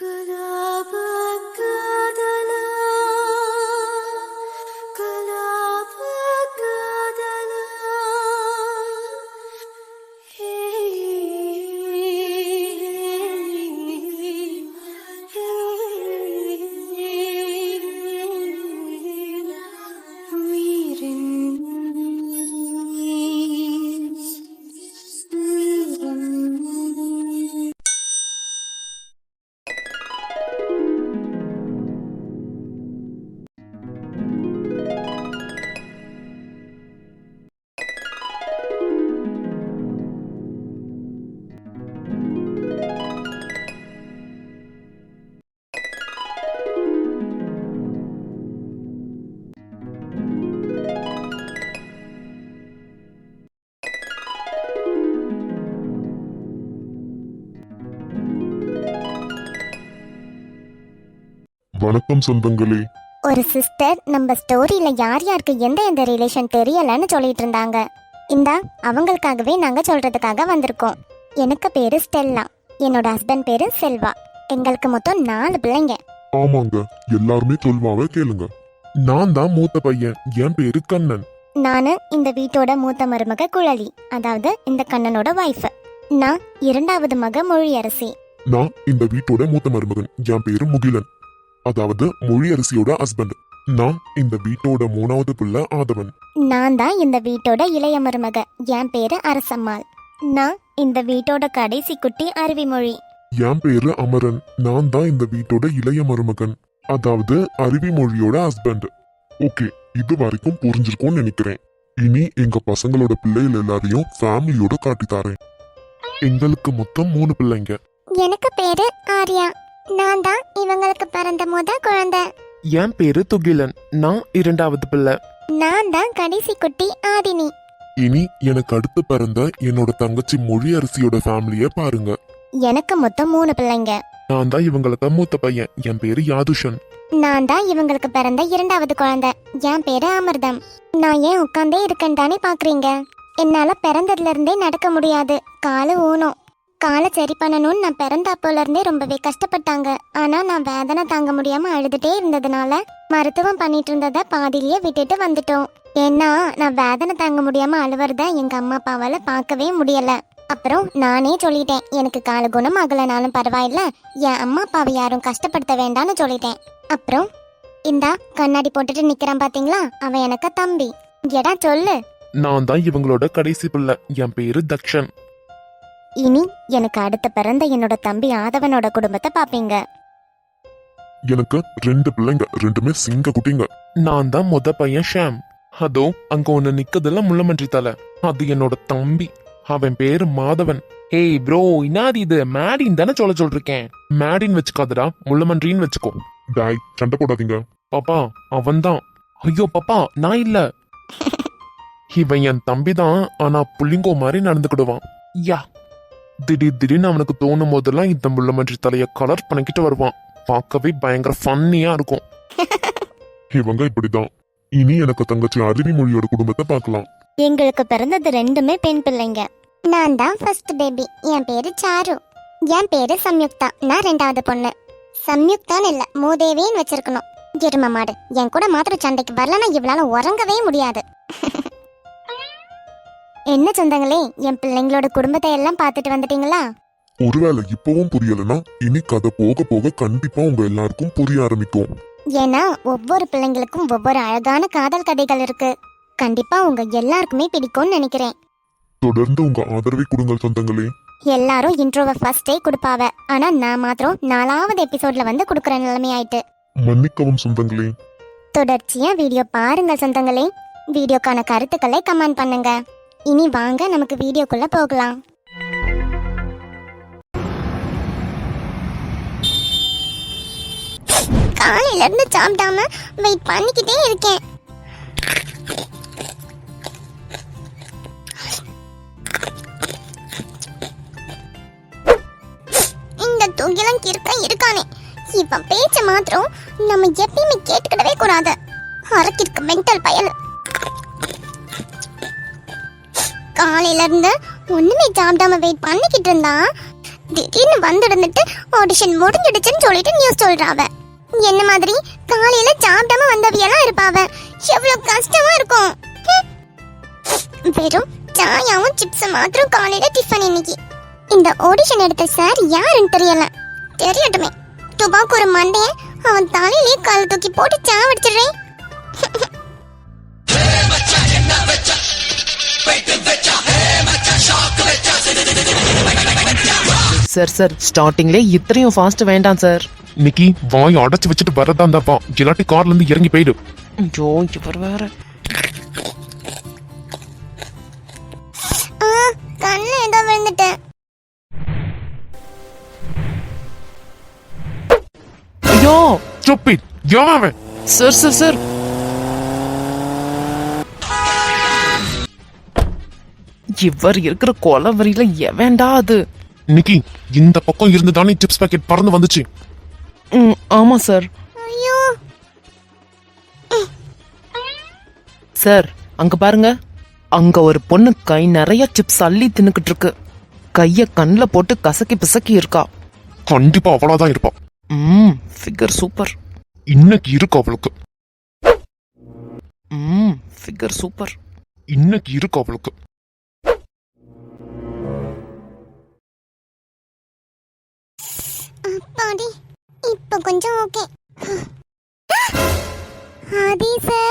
Good. வணக்கம் சொந்தங்களே. ஒரு சிஸ்டர் நம்ம ஸ்டோரியில யார் யாருக்கு எந்த எந்த ரிலேஷன் தெரியலன்னு சொல்லிட்டு இருந்தாங்க. இந்தா அவங்களுக்காகவே நாங்க சொல்றதுக்காக வந்திருக்கோம். எனக்கு பேரு ஸ்டெல்லா. என்னோட ஹஸ்பண்ட் பேரு செல்வா. எங்களுக்கு மொத்தம் நாலு பிள்ளைங்க. ஆமாங்க. எல்லாருமே சொல்வாவ கேளுங்க. நான் தான் மூத்த பையன். என் பேரு கண்ணன். நானு இந்த வீட்டோட மூத்த மருமக குழலி. அதாவது இந்த கண்ணனோட வைஃப் நான் இரண்டாவது மக மொழியரசி. நான் இந்த வீட்டோட மூத்த மருமகன். என் பேரு முகிலன். அதாவது மொழியரசியோட ஹஸ்பண்ட் நான் இந்த வீட்டோட மூணாவது பிள்ளை ஆதவன். நான் தான் இந்த வீட்டோட இளைய மருமக. என் பேரு அரசம்மாள். நான் இந்த வீட்டோட கடைசி குட்டி அருவிமொழி என் பேரு அமரன். நான் தான் இந்த வீட்டோட இளைய மருமகன். அதாவது அருவி மொழியோட ஹஸ்பண்ட் ஓகே இது வரைக்கும் புரிஞ்சிருக்கும்னு நினைக்கிறேன். இனி எங்க பசங்களோட பிள்ளைகள் எல்லாரையும் ஃபேமிலியோட காட்டி தாரேன். எங்களுக்கு மொத்தம் மூணு பிள்ளைங்க. எனக்கு பேரு ஆர்யா. நான் தான் இவங்களுக்கு பிறந்த முத குழந்தை. என் பேரு துகிலன். நான் இரண்டாவது பிள்ளை. நான் தான் கடைசி குட்டி ஆதினி. இனி எனக்கு அடுத்து பிறந்த என்னோட தங்கச்சி மொழியரசியோட ஃபேமிலிய பாருங்க. எனக்கு மொத்தம் மூணு பிள்ளைங்க. நான் தான் இவங்களுக்கு மூத்த பையன். என் பேரு யாதுஷன். நான் தான் இவங்களுக்கு பிறந்த இரண்டாவது குழந்தை. என் பேரு அமிர்தம். நான் ஏன் உட்காந்தே இருக்கேன் தானே பாக்குறீங்க? என்னால பிறந்ததுல இருந்தே நடக்க முடியாது. காலு ஊனம் காலை சரி பண்ணணும்னு நான் பிறந்த இருந்தே ரொம்பவே கஷ்டப்பட்டாங்க. ஆனால் நான் வேதனை தாங்க முடியாமல் அழுதுட்டே இருந்ததுனால மருத்துவம் பண்ணிட்டு இருந்ததை பாதியிலேயே விட்டுட்டு வந்துட்டோம். ஏன்னா நான் வேதனை தாங்க முடியாமல் அழுவுறத எங்கள் அம்மா அப்பாவால் பார்க்கவே முடியல. அப்புறம் நானே சொல்லிட்டேன் எனக்கு கால குணம் ஆகலைனாலும் பரவாயில்ல என் அம்மா அப்பாவை யாரும் கஷ்டப்படுத்த வேண்டாம்னு சொல்லிட்டேன். அப்புறம் இந்தா கண்ணாடி போட்டுட்டு நிக்கிறான் பாத்தீங்களா? அவன் எனக்கு தம்பி. எடா சொல்லு. நான் தான் இவங்களோட கடைசி பிள்ளை. என் பேரு தக்ஷன். இனி எனக்கு அடுத்த பிறந்த என்னோட தம்பி ஆதவனோட குடும்பத்தை பாப்பீங்க. எனக்கு ரெண்டு பிள்ளைங்க ரெண்டுமே சிங்க குட்டிங்க. நான் தான் முத பையன் ஷாம். அதோ அங்க ஒண்ணு நிக்கதெல்லாம் முள்ளமன்றி தலை. அது என்னோட தம்பி. அவன் பேரு மாதவன். ஏய் ப்ரோ இன்னாது இது? மேடின் தானே சொல்ல சொல்லிருக்கேன். மேடின் வச்சுக்காதடா முள்ளமன்றின்னு வச்சுக்கோ. டாய் சண்டை போடாதீங்க. பாப்பா அவன்தான் ஐயோ பாப்பா நான் இல்ல. இவன் என் தம்பி தான் ஆனா புள்ளிங்கோ மாதிரி நடந்துக்கிடுவான். யா திடீர் திடீர்னு அவனுக்கு தோணும் போதெல்லாம் இந்த முள்ளமன்றி தலைய கலர் பண்ணிக்கிட்டு வருவான். பார்க்கவே பயங்கர ஃபன்னியா இருக்கும். இவங்க இப்படிதான். இனி எனக்கு தங்கச்சி அருவி மொழியோட குடும்பத்தை பார்க்கலாம். எங்களுக்கு பிறந்தது ரெண்டுமே பெண் பிள்ளைங்க. நான் தான் ஃபர்ஸ்ட் பேபி என் பேரு சாரு. என் பேரு சம்யுக்தா. நான் ரெண்டாவது பொண்ணு. சம்யுக்தான்னு இல்ல மூதேவின்னு வச்சிருக்கணும். எரும மாடு. என் கூட மாத்திரம் சண்டைக்கு வரலன்னா இவளால உறங்கவே முடியாது. என்ன சொந்தங்களே என் பிள்ளைங்களோட குடும்பத்தை எல்லாம் பார்த்துட்டு வந்துட்டீங்களா? ஒருவேளை இப்பவும் புரியலனா இனி கதை போக போக கண்டிப்பா உங்க எல்லாருக்கும் புரிய ஆரம்பிக்கும். ஏன்னா ஒவ்வொரு பிள்ளைங்களுக்கும் ஒவ்வொரு அழகான காதல் கதைகள் இருக்கு. கண்டிப்பா உங்க எல்லாருக்குமே பிடிக்கும்னு நினைக்கிறேன். தொடர்ந்து உங்க ஆதரவை கொடுங்கள் சொந்தங்களே. எல்லாரும் இன்ட்ரோவை ஃபர்ஸ்டே கொடுப்பாவ. ஆனா நான் மாத்திரம் நாலாவது எபிசோட்ல வந்து கொடுக்குற நிலைமை ஆயிட்டு மன்னிக்கவும் சொந்தங்களே. தொடர்ச்சியா வீடியோ பாருங்க சொந்தங்களே. வீடியோக்கான கருத்துக்களை கமெண்ட் பண்ணுங்க. இனி வாங்க நமக்கு வீடியோக்குள்ள போகலாம். காலையில இருந்து சாப்பிடாம வெயிட் பண்ணிக்கிட்டே இருக்கேன். இந்த துகிலம் கிறுக்க இருக்கானே. இவன் பேச்ச மாத்திரம் நம்ம எப்பயுமே கேட்டுக்கிடவே கூடாது. அரக்கிற்கு மென்டல் பயல். காலையில இருந்து ஒண்ணுமே சாப்பிடாம வெயிட் பண்ணிக்கிட்டு இருந்தான். திடீர்னு வந்துடுந்துட்டு ஆடிஷன் முடிஞ்சிடுச்சுன்னு சொல்லிட்டு நியூஸ் சொல்றாவ. என்ன மாதிரி? காலையில சாப்பிடாம வந்தவியெல்லாம் இருப்பாவ. எவ்வளவு கஷ்டமா இருக்கும். வெறும் சாயாவும் சிப்ஸ் மாத்திரம் காலையில டிஃபன் இன்னைக்கு. இந்த ஆடிஷன் எடுத்த சார் யாருன்னு தெரியல. தெரியட்டுமே. துபாக்கு ஒரு மண்டைய அவன் தலையிலே கால் தூக்கி போட்டு சாவடிச்சிடுறேன். சார் சார் ஸ்டார்டிங்ல இத்தனையும் ஃபாஸ்ட் வேண்டாம் சார் நிக்கி வாய் அடைச்சு வச்சுட்டு வரதா இருந்தாப்பா இல்லாட்டி கார்ல இருந்து இறங்கி போயிடு. ஐயோ இவர் வேற. ஆ, கண்ணுல ஏதோ விழுந்துட்டேன் ஐயோ. எவன் அவன்? சார் சார் சார் இவர் இருக்கிற கொலவரியில எவன்டா அது? நிக்கி இந்த பக்கம் இருந்து தானே சிப்ஸ் பாக்கெட் பறந்து வந்துச்சு. ம், ஆமா சார் ஐயோ. சார் அங்க பாருங்க. அங்க ஒரு பொண்ணு கை நிறைய சிப்ஸ் அள்ளி தின்னுக்கிட்டு இருக்கு. கைய கண்ணுல போட்டு கசக்கி பிசக்கி இருக்கா. கண்டிப்பா அவளாதான் இருப்பா. ம் ஃபிகர் சூப்பர் இன்னைக்கு இருக்கு அவளுக்கு. ம் ஃபிகர் சூப்பர் இன்னைக்கு இருக்கு அவளுக்கு. கொஞ்சம் ஓகே ஆதி சார்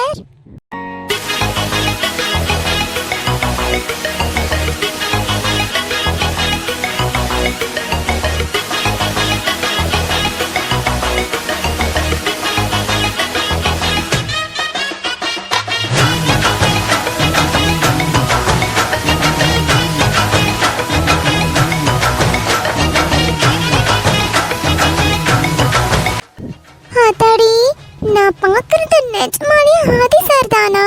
நான் பார்க்கறது நிஜமாலே ஆதி சார் தானா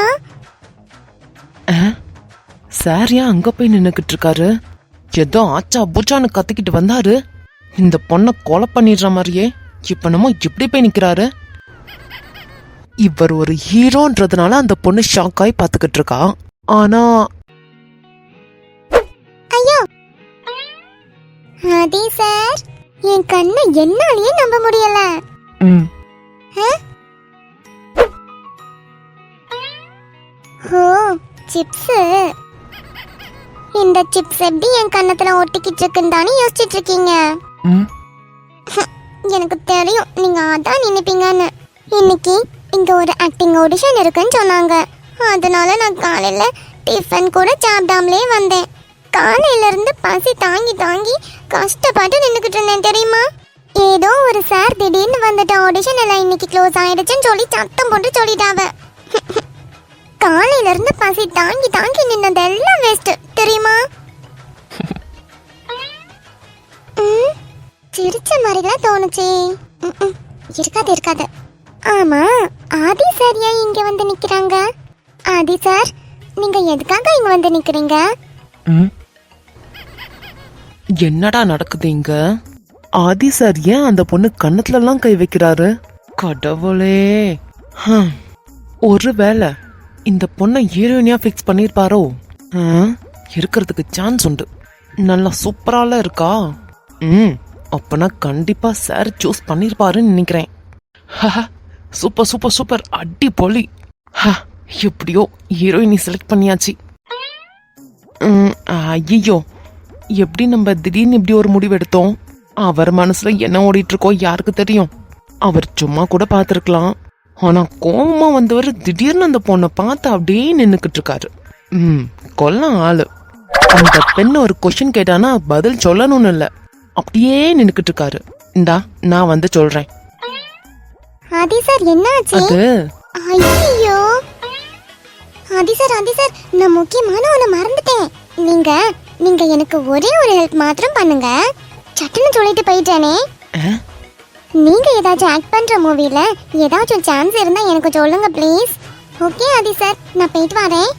சார் ஏன் அங்க போய் நின்னுக்கிட்டு இருக்காரு ஏதோ ஆச்சா பூச்சான்னு கத்திக்கிட்டு வந்தாரு. இந்த பொண்ணை கொலை பண்ணிடுற மாதிரியே இப்ப நம்ம இப்படி போய் நிக்கிறாரு. இவர் ஒரு ஹீரோன்றதுனால அந்த பொண்ணு ஷாக் ஆகி பாத்துக்கிட்டு இருக்கா ஆனா ஐயோ! ஆதி சார் என் கண்ணை என்னாலேயே நம்ப முடியல. சிப்ஸ். இந்த சிப்ஸ் எப்படி என் கண்ணத்துல ஒட்டிக்கிட்டு இருக்குன்னு தானே யோசிச்சுட்டு இருக்கீங்க எனக்கு தெரியும். நீங்க அதான் நினைப்பீங்கன்னு. இன்னைக்கு இங்க ஒரு ஆக்டிங் ஆடிஷன் இருக்குன்னு சொன்னாங்க. அதனால நான் காலையில டிஃபன் கூட சாப்பிடாமலே வந்தேன். காலையில இருந்து பசி தாங்கி தாங்கி கஷ்டப்பட்டு நின்னுக்கிட்டு இருந்தேன் தெரியுமா? ஏதோ ஒரு சார் திடீர்னு வந்துட்ட ஆடிஷன் எல்லாம் இன்னைக்கு க்ளோஸ் ஆயிடுச்சுன்னு சொல்லி சத்தம் போட்டு சொல்லிட்டாவ. காலையில இருந்து பசி தாங்கி தாங்கி நின்னதெல்லாம் வேஸ்ட் தெரியுமா? ம் சிரிச்ச மாதிரி தான் தோணுச்சு இருக்காது இருக்காது. ஆமா ஆதி சார் ஏன் இங்க வந்து நிக்கிறாங்க? ஆதி சார் நீங்க எதுக்காக இங்க வந்து நிக்கிறீங்க? ம். என்னடா நடக்குது இங்க? ஆதி சார் ஏன் அந்த பொண்ணு கண்ணத்துல எல்லாம் கை வைக்கிறாரு? கடவுளே. ஒருவேளை இந்த பொண்ணை ஹீரோயினியா ஃபிக்ஸ் பண்ணிருப்பாரோ? இருக்கிறதுக்கு சான்ஸ் உண்டு. நல்லா சூப்பரால இருக்கா? ம் அப்பனா கண்டிப்பா சார் சூஸ் பண்ணிருப்பாருன்னு நினைக்கிறேன். சூப்பர் சூப்பர் சூப்பர் அடி பொலி. எப்படியோ ஹீரோயினி செலக்ட் பண்ணியாச்சு. ஐயோ எப்படி நம்ம திடீர்னு இப்படி ஒரு முடிவு எடுத்தோம்? அவர் மனசுல என்ன ஓடிட்டு இருக்கோ யாருக்கு தெரியும்? அவர் சும்மா கூட பார்த்துருக்கலாம். ஆனா கோவமா வந்தவர் திடீர்னு அந்த பொண்ணை பார்த்து அப்படியே நின்னுக்கிட்டு இருக்காரு. ம் கொல்ல ஆளு. அந்த பெண் ஒரு கொஷின் கேட்டானா பதில் சொல்லணும்னு இல்ல. அப்படியே நின்னுக்கிட்டு இருக்காரு. இந்தா நான் வந்து சொல்றேன். ஆதி சார் என்னாச்சு? அது ஐயோ ஆதி சார் ஆதி சார் நான் முக்கியமான ஒண்ணு மறந்துட்டேன். நீங்க நீங்க எனக்கு ஒரே ஒரு ஹெல்ப் மாத்திரம் பண்ணுங்க. சட்டுன்னு சொல்லிட்டு போயிட்டேனே. நீங்க ஏதாச்சும் ஆக்ட் பண்ற மூவில ஏதாச்சும் சான்ஸ் இருந்தா எனக்கு சொல்லுங்க ப்ளீஸ் ஓகே ஆதி சார் நான் போயிட்டு வரேன்.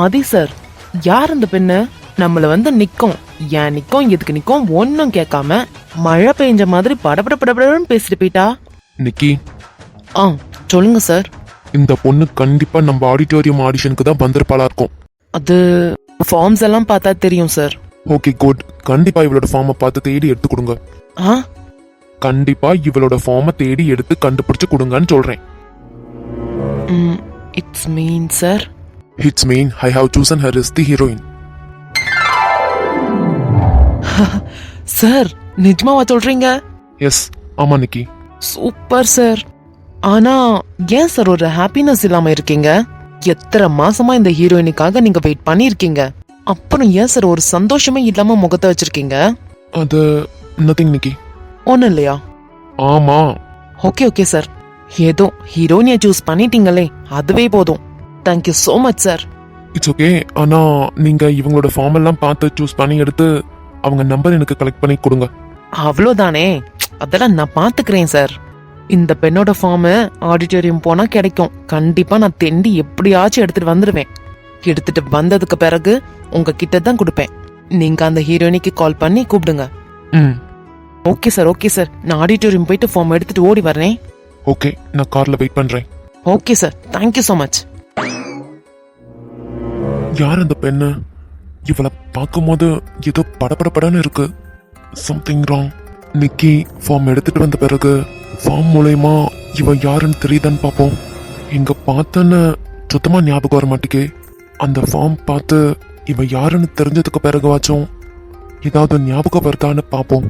ஆதி சார் யார் அந்த பெண்ணு? நம்மள வந்து நிக்கும். ஏன் நிக்கும் எதுக்கு நிக்கும் ஒன்னும் கேட்காம மழை பெஞ்ச மாதிரி படபட படபடன்னு பேசிட்டு போயிட்டா? நிக்கி. ஆ சொல்லுங்க சார். இந்த பொண்ணு கண்டிப்பா நம்ம ஆடிட்டோரியம் ஆடிஷனுக்கு தான் வந்திருப்பாளா இருக்கும். அது ஃபார்ம்ஸ் எல்லாம் பார்த்தா தெரியும் சார். ஓகே குட் கண்டிப்பா இவளோட ஃபார்மை பார்த்து தேடி எடுத்து கொடுங்க. ஆ? கண்டிப்பா இவளோட ஃபார்மை தேடி எடுத்து கண்டுபிடிச்சு கொடுங்கன்னு சொல்றேன். It's mean sir it's mean I have chosen her is the heroine sir நிஜமாவா சொல்றீங்க? எஸ் ஆமா நிக்கி. சூப்பர் சார் ஆனா ஏன் சார் ஒரு ஹாப்பினஸ் இல்லாம இருக்கீங்க? எத்தனை மாசமா இந்த ஹீரோயினுக்காக நீங்க வெயிட் பண்ணிருக்கீங்க? அப்புறம் ஏன் சார் ஒரு சந்தோஷமே இல்லாம முகத்தை வச்சிருக்கீங்க? அது நத்திங் நிக்கி ஒன்னும் இல்லையா? ஆமா. ஓகே ஓகே சார் ஏதோ ஹீரோயினிய சூஸ் பண்ணிட்டீங்களே அதுவே போதும். Thank you so much sir it's okay ஆனா நீங்க இவங்களோட ஃபார்ம் எல்லாம் பார்த்து சூஸ் பண்ணி எடுத்து அவங்க நம்பர் எனக்கு கலெக்ட் பண்ணி கொடுங்க. அவ்வளோதானே அதெல்லாம் நான் பாத்துக்கிறேன் சார் இந்த பெண்ணோட ஃபார்ம் ஆடிட்டோரியம் போனா கிடைக்கும். கண்டிப்பா நான் தெண்டி எப்படியாச்சும் எடுத்துட்டு வந்துடுவேன் எடுத்துட்டு வந்ததுக்கு பிறகு உங்ககிட்ட தான் கொடுப்பேன். நீங்க அந்த ஹீரோயினிக்கு கால் பண்ணி கூப்பிடுங்க. ம். ஓகே சார் ஓகே சார் நான் ஆடிட்டோரியம் போயிட்டு ஃபார்ம் எடுத்துட்டு ஓடி வரேன் ஓகே நான் கார்ல வெயிட் பண்றேன். Okay sir thank you so much யார் அந்த பெண்ணு? இவளை பார்க்கும்போது ஏதோ படபடபடன்னு இருக்கு. சம்திங் ராங் நிக்கி ஃபார்ம் எடுத்துட்டு வந்த பிறகு ஃபார்ம் மூலயமா இவ யாருன்னு தெரியுதான்னு பார்ப்போம். இங்க பார்த்தேன்னு சுத்தமா ஞாபகம் வர மாட்டேக்கே. அந்த ஃபார்ம் பார்த்து இவ யாருன்னு தெரிஞ்சதுக்கு பிறகுவாச்சும் ஏதாவது ஞாபகம் வருதான்னு பார்ப்போம்.